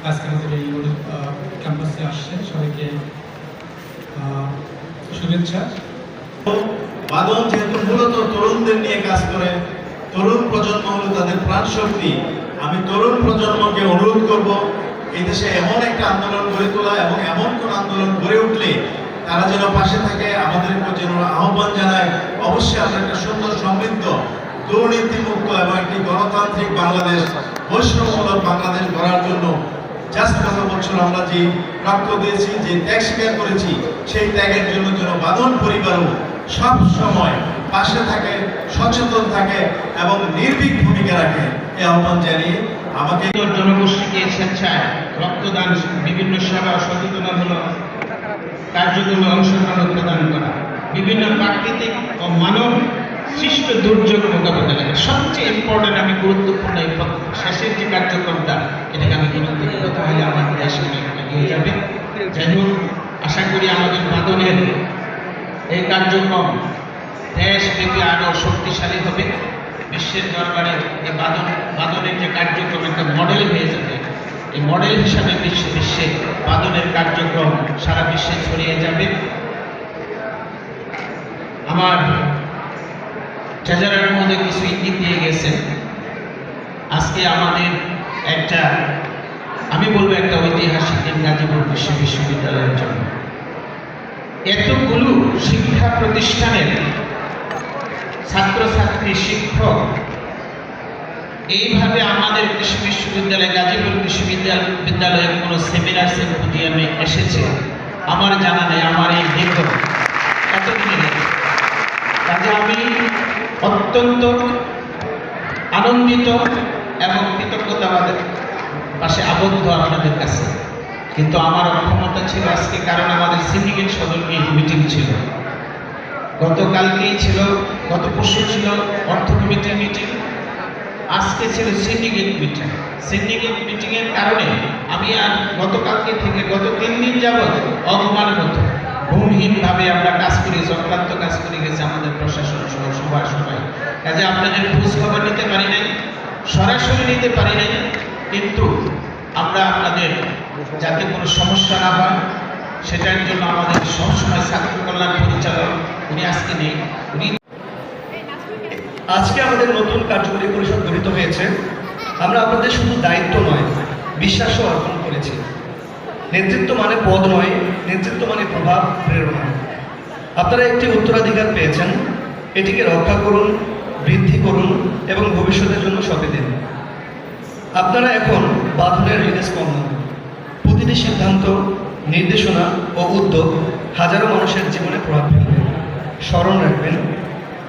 এই ক্যাম্পাসে সবাইকে শুভেচ্ছা। বাদন যেহেতু মূলত তরুণদের নিয়ে কাজ করে, তরুণ প্রজন্ম হলো তাদের প্রাণ শক্তি। আমি তরুণ প্রজন্মকে অনুরোধ করব, এই দেশে এমন একটা আন্দোলন গড়ে তোলা এবং এমন কোন আন্দোলন গড়ে উঠলে তারা যেন পাশে থাকে, আমাদের যেন আহ্বান জানায়। অবশ্যই আমরা একটা সুন্দর সমৃদ্ধ, দুর্নীতিমুক্ত এবং একটি গণতান্ত্রিক বাংলাদেশ, বৈষ্ণবমূলক বাংলাদেশ গড়ার জন্য জাস্ট আমরা যে প্রাপ্য দিয়েছি, যে ত্যাগ স্বীকার করেছি, সেই ত্যাগের জন্য যেন বাঁধন পরিবারও সব সময় পাশে থাকে, সচেতন থাকে এবং নির্ভীক ভূমিকা রাখে। এই আহ্বান জানিয়ে আমাকে জনগোষ্ঠীকে স্বেচ্ছায় রক্তদান, বিভিন্ন সেবা সচেতনামূলক কার্যক্রমে অংশগ্রহণ প্রদান করা। বিভিন্ন প্রাকৃতিক ও মানব সৃষ্ট দুর্যোগ মোকাবিলা সবচেয়ে ইম্পর্টেন্ট আমি গুরুত্বপূর্ণ শেষের যে কার্যক্রমটা গুরুত্বপূর্ণ তাহলে আমার দেশ এগিয়ে যাবে। যাই আশা করি আমাদের বাদনের এই কার্যক্রম দেশব্যাপী আরও শক্তিশালী হবে। বিশ্বের দরবারে এই বাদন বাদনের যে কার্যক্রম একটা মডেল হয়ে যাবে। এই মডেল হিসাবে বিশ্বে বিশ্বে বাদনের কার্যক্রম সারা বিশ্বে ছড়িয়ে যাবে। আমার ট্রেজারার মধ্যে কিছু ইঙ্গিত দিয়ে গেছেন। আজকে আমাদের একটা আমি বলব একটা ঐতিহাসিক দিন গাজীপুর বিশ্ব বিশ্ববিদ্যালয়ের জন্য। এতগুলো শিক্ষা প্রতিষ্ঠানের ছাত্রছাত্রী, শিক্ষক এইভাবে আমাদের কৃষি বিশ্ববিদ্যালয়, গাজীপুর বিশ্ববিদ্যালয় বিদ্যালয়ের কোনো সেমিনার সিম্পোজিয়ামে এসেছে? আমার জানা নেই, আমার এই দীর্ঘ এতদিনে কাজে আমি অত্যন্ত আনন্দিত এবং কৃতজ্ঞতাবাদের পাশে আবদ্ধ আপনাদের কাছে। কিন্তু আমার অক্ষমতা ছিল আজকে কারণ আমাদের সিন্ডিকেট সদর মিটিং ছিল। গতকালকেই ছিল, গত পরশু ছিল অর্থ কমিটির মিটিং আজকে ছিল সিন্ডিকেট মিটিং সিন্ডিকেট মিটিংয়ের কারণে আমি আর গতকালকে থেকে গত তিন দিন যাবৎ অপমানগত ঘুমহীনভাবে আমরা কাজ করি, চক্রান্ত কাজ করে গেছে আমাদের প্রশাসন সহ সবার সবাই কাজে আপনাদের খোঁজ খবর নিতে পারি নাই, সরাসরি নিতে পারি নাই কিন্তু আমরা আপনাদের যাতে কোনো সমস্যা না হয়, সেটার জন্য আমাদের সবসময় ছাত্র কল্যাণ পরিচালক উনি আজকে নেই। উনি আজকে আমাদের নতুন কার্যকরী পরিষদ গঠিত হয়েছে। আমরা আপনাদের শুধু দায়িত্ব নয়, বিশ্বাসও অর্পণ করেছি। নেতৃত্ব মানে পদ নয়, নেতৃত্ব মানে প্রভাব, প্রেরণা। আপনারা একটি উত্তরাধিকার পেয়েছেন, এটিকে রক্ষা করুন, বৃদ্ধি করুন এবং ভবিষ্যতের জন্য সঁপে দিন। আপনারা এখন বাঁধনের হৃদস্পন্দন প্রতিটি সিদ্ধান্ত, নির্দেশনা ও উদ্যোগ হাজারো মানুষের জীবনে প্রভাব ফেলবে। স্মরণ রাখবেন,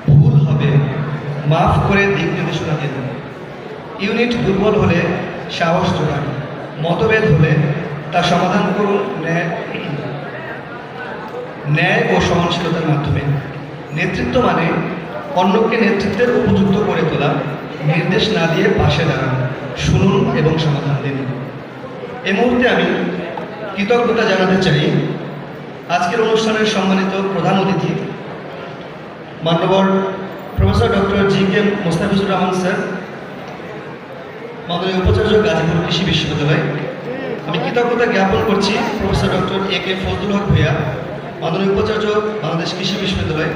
ভুল হবে, মাফ করে দিক নির্দেশনা দেবেন। ইউনিট দুর্বল হলে সাহস জোগান, মতভেদ হলে তা সমাধান করুন ন্যায় ন্যায় ও সহনশীলতার মাধ্যমে। নেতৃত্ব মানে অন্যকে নেতৃত্বের উপযুক্ত করে তোলা নির্দেশ না দিয়ে পাশে দাঁড়ান, শুনুন এবং সমাধান দিন। এই মুহূর্তে আমি কৃতজ্ঞতা জানাতে চাই আজকের অনুষ্ঠানের সম্মানিত প্রধান অতিথি, মান্যবর professor doctor G K Mostafizur Rahman sir, মাননীয় উপাচার্য গাজীপুর কৃষি বিশ্ববিদ্যালয়। আমি কৃতজ্ঞতা জ্ঞাপন করছি professor doctor A K Fazlul Haque Bhuiyan মাননীয় উপাচার্য বাংলাদেশ কৃষি বিশ্ববিদ্যালয়।